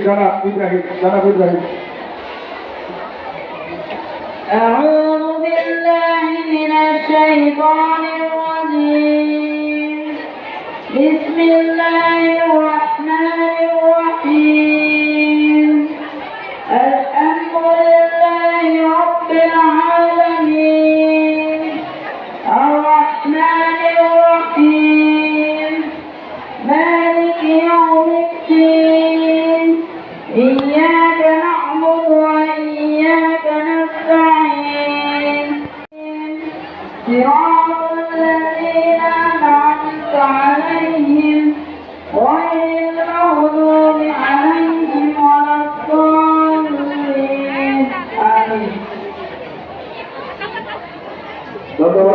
ছাত্র শাখার শিক্ষার্থী জনাব ইব্রাহিম জনাব ইব্রাহিম أعوذ بالله من الشيطان الرجيم بسم الله الرحمن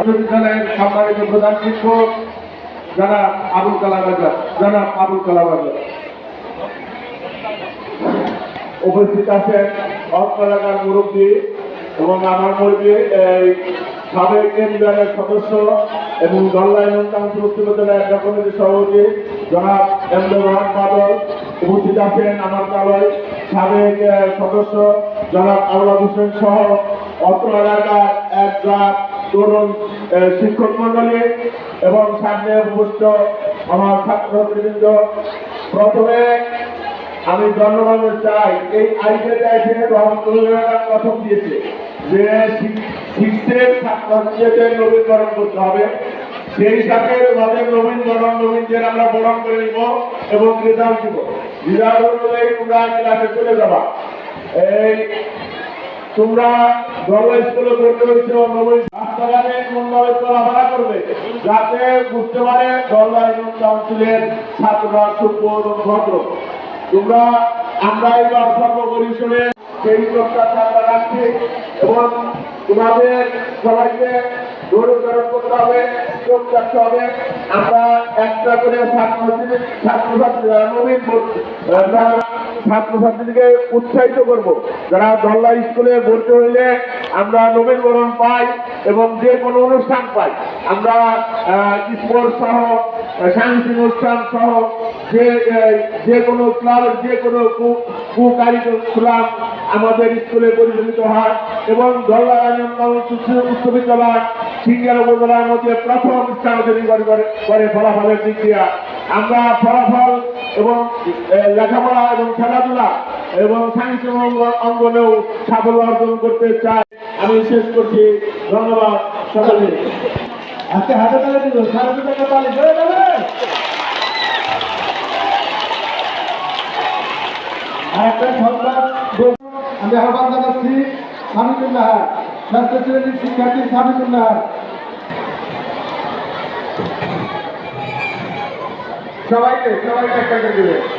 বিশ্ববিদ্যালয়ের সম্মানিত প্রধান শিক্ষক জনাব আবুল কালাম আজাদ, জনাব আবুল কালাম আজাদ। উপস্থিত আছেন এলাকার মুরব্বী এবং আমার মুরব্বী, এই সাবেক কেন্দ্রের সদস্য এবং দল্লাই কাউন্সিল উচ্চ বিদ্যালয়ের কমিটির সভাপতি, জনাব এমদে রহমান বাদল। উপস্থিত আছেন আমার কালয় সাবেক সদস্য, জনাব আবুল হোসেন সহ অত্র এলাকার এক তরুণ শিক্ষক মন্ডলী এবং সামনে উপস্থিত আমার ছাত্রবৃন্দ প্রথমে আমি ধন্যবাদ চাই এই প্রথম দিয়েছে যে শিক্ষের ছাত্রছাত্রীদের নবীকরণ করতে হবে। সেই সাথে তাদের নবীনকরণ, নবীনদের আমরা বরণ করে নিব এবং রেজাল্ট দিব। রেজাল্ট অনুযায়ী তোমরা চলে যাবা। এই তোমরা ধর্ম স্কুলে পড়তে হচ্ছে নবীন রাস্তাঘাটে কোনভাবে চলাফেরা করবে যাতে বুঝতে পারে ধর্ম কাউন্সিলের ছাত্ররা সভ্য এবং ভদ্র। তোমরা, আমরা এবার সর্বপরিসরে সেই প্রত্যাশা রাখছি এবং তোমাদের সবাইকে গৌরবকরণ করতে হবে চোখ রাখতে হবে। আমরা একটা করে ছাত্রছাত্রী ছাত্রছাত্রী যারা নবীন ছাত্রছাত্রীদেরকে উৎসাহিত করব। যারা দল্লা স্কুলে ভর্তি হইলে আমরা নবীনবরণ পাই এবং যে কোনো অনুষ্ঠান পাই। আমরা স্পোর্টস সহ, সাংস্কৃতিক অনুষ্ঠান সহ, যে যে কোনো ক্লাবের যে কোনো কুকারিকুলাম আমাদের স্কুলে পরিচালিত হয় এবং দল্লা উচ্চ বিদ্যালয় সিঙ্গার উপজেলার মধ্যে প্রথম স্থান করে করে ফলাফলের দিক দিয়ে। আমরা ফলাফল এবং লেখাপড়া এবং খেলাধুলা এবং অঙ্গ- অঙ্গনেও সাফল্য অর্জন করতে চাই। আমি শেষ করছি। ধন্যবাদ সকলে আজকে হাতে তালে দিল, সাড়ে দু টাকা তালে যাবে সংবাদ আমি আহ্বান জানাচ্ছি শ্রেণির শিক্ষার্থী সামিকুল্লাহ সবাইকে সবাইকে একটা দেবে।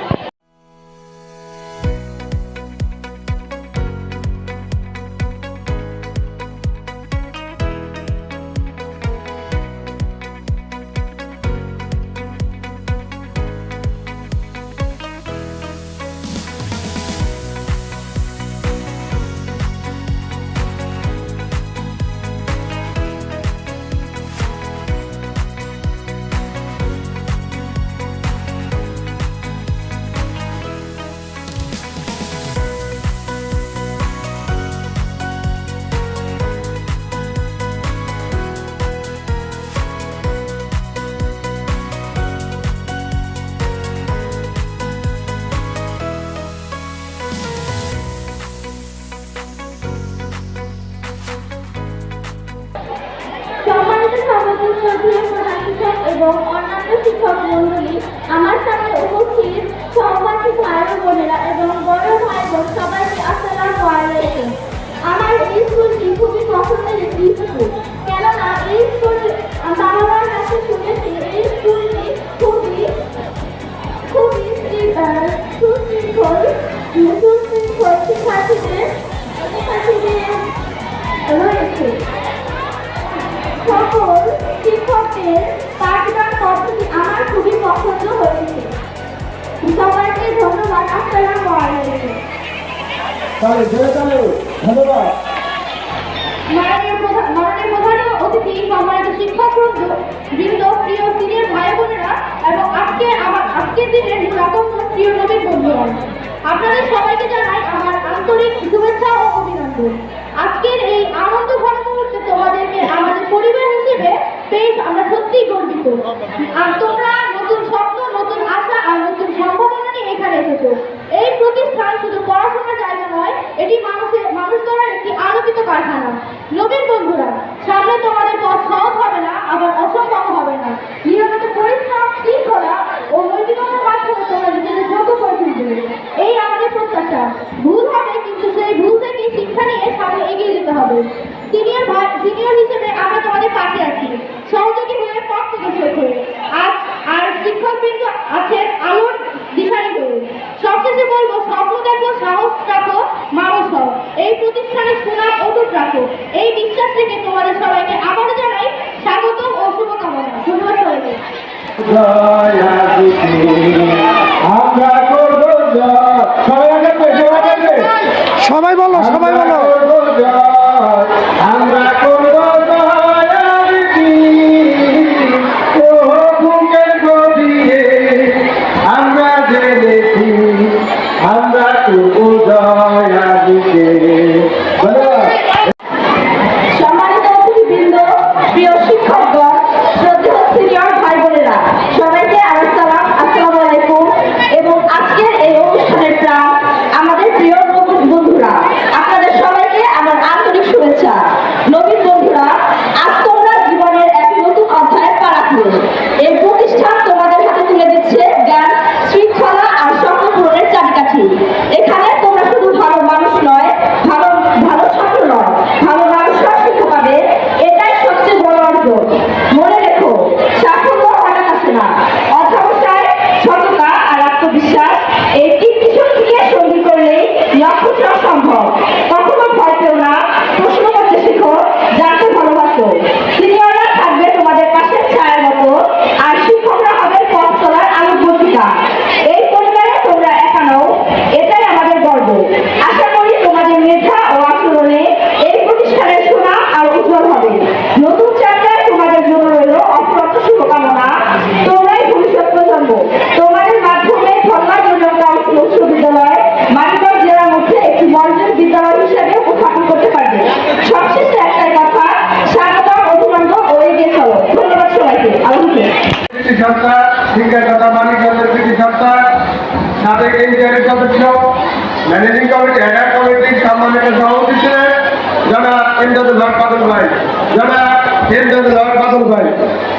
আমার সামনে উপস্থিত সহপাঠী ভাই বোনেরা এবং বড় ভাই বোন সবাইকে আসসালামু আলাইকুম। আমার স্কুলটি তাহলে জোরে তালে ধন্যবাদ। প্রধান অতিথি শিক্ষক প্রিয় এবং আজকে আমার আজকে আজকের আপনাদের সবাইকে জানাই আমার ও আজকের এই আনন্দ আমাদের পরিবার হিসেবে আমরা সত্যিই গর্বিত। আর তোমরা নবীন বন্ধুরা, সামনে তোমাদের পথ সহজ হবে না, আবার অসম্ভব হবে না। নিয়মিত পরিশ্রম শৃঙ্খলা ও নৈতিকতার মাধ্যমে তোমরা নিজেদের যোগ্য করে তুলবে। এই আমাদের প্রত্যাশা। ভুল হবে, কিন্তু সেই ভুল থেকে শিক্ষা নিয়ে সামনে এগিয়ে যেতে হবে। সিনিয়র সিনিয়র হিসেবে আমরা তোমাদের পাশে আছি সহযোগী হয়ে পথ প্রদর্শক হয়ে আজ আর শিক্ষকবৃন্দ আছেন আলোর দিশারি হয়ে সবশেষে বলব স্বপ্ন দেখো সাহস রাখো মানুষ হও এই প্রতিষ্ঠানের সুনাম অটুট রাখো। এই বিশ্বাস থেকে তোমাদের সবাইকে আবারও জানাই স্বাগত ও শুভকামনা। ধন্যবাদ সবাইকে আমরা করব সবাই বলো সবাই বলো। কৃষি সত্তা শিক্ষাদাতা মানিকগঞ্জের কৃষি সত্তা সাবেক ইন্ডিয়ানের সদস্য, ম্যানেজিং কমিটি হেডার কমিটির সম্মানিত সভাপতি ছিলেন জনাব ইমদাদুল হক বাদল ভাই। জনাব ইমদাদুল হক বাদল ভাই,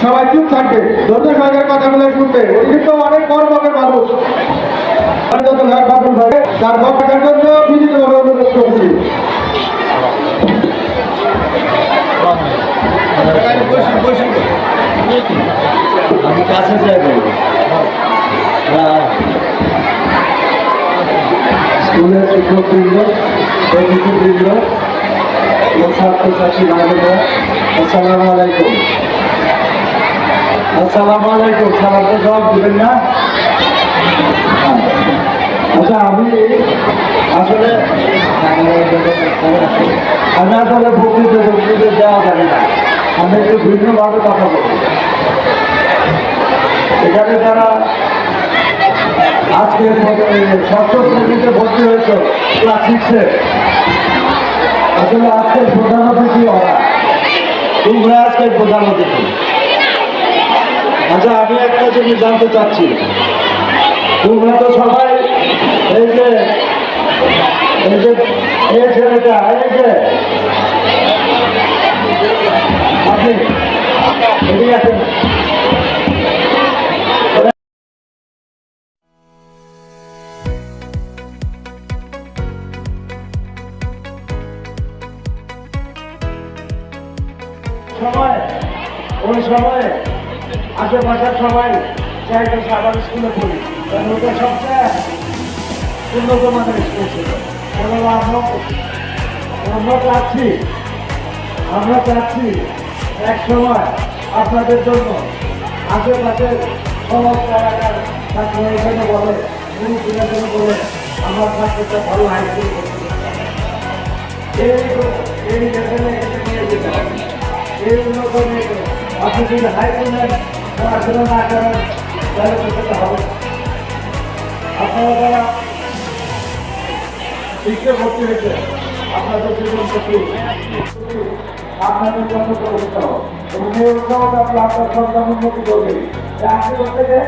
সবাই চুপ থাকবে, ধৈর্য সঙ্গে কথাগুলো শুনবে, উনি কিন্তু অনেক বড় মাপের মানুষ। ইমদাদুল হক ভাই, তার বক্তব্যের জন্য বিনীতভাবে অনুরোধ করছি। আমি কাছে যাব স্কুলের শিক্ষকবৃন্দ দিবেন না? আচ্ছা আমি আসলে আমি আসলে বক্তৃতা বক্তৃতা দেওয়া যাবে না। আমি একটু ভিন্নভাবে কথা বলব। এখানে যারা আজকে ষষ্ঠ শ্রেণীতে ভর্তি হয়েছে ক্লাস সিক্সে আসলে আজকের প্রধান অতিথি ওরা। তোমরা আজকের প্রধান অতিথি। আচ্ছা আমি একটা জিনিস জানতে চাচ্ছি। তোমরা তো সবাই এই যে এই যে এই ছেলেটা, এই যে, আপনি এদিকে আসেন। সময় ওই সময়ে আশেপাশের সবাই চাইতে সাবার স্কুলে পড়ি। কারণ ওটা সবচেয়ে উন্নত মানের স্কুল ছিল। আমরা চাচ্ছি আমরা চাচ্ছি এক সময় আপনাদের জন্য আশেপাশের সমস্ত এলাকার ছাত্ররা এখানে বলে গুরুকুলের জন্য বলে, আমার ছাত্রটা ভালো হাই স্কুল এই এখানে নিয়ে যেতে হবে। এই নিয়ে আপনি যদি হাই স্কুলের পড়াশোনা না করেন তাহলে সেটা হবে। আপনারা যারা শিক্ষা আপনাদের জীবন আপনাদের জন্য আপনার সন্তান উন্নতি করবে আজকে থেকে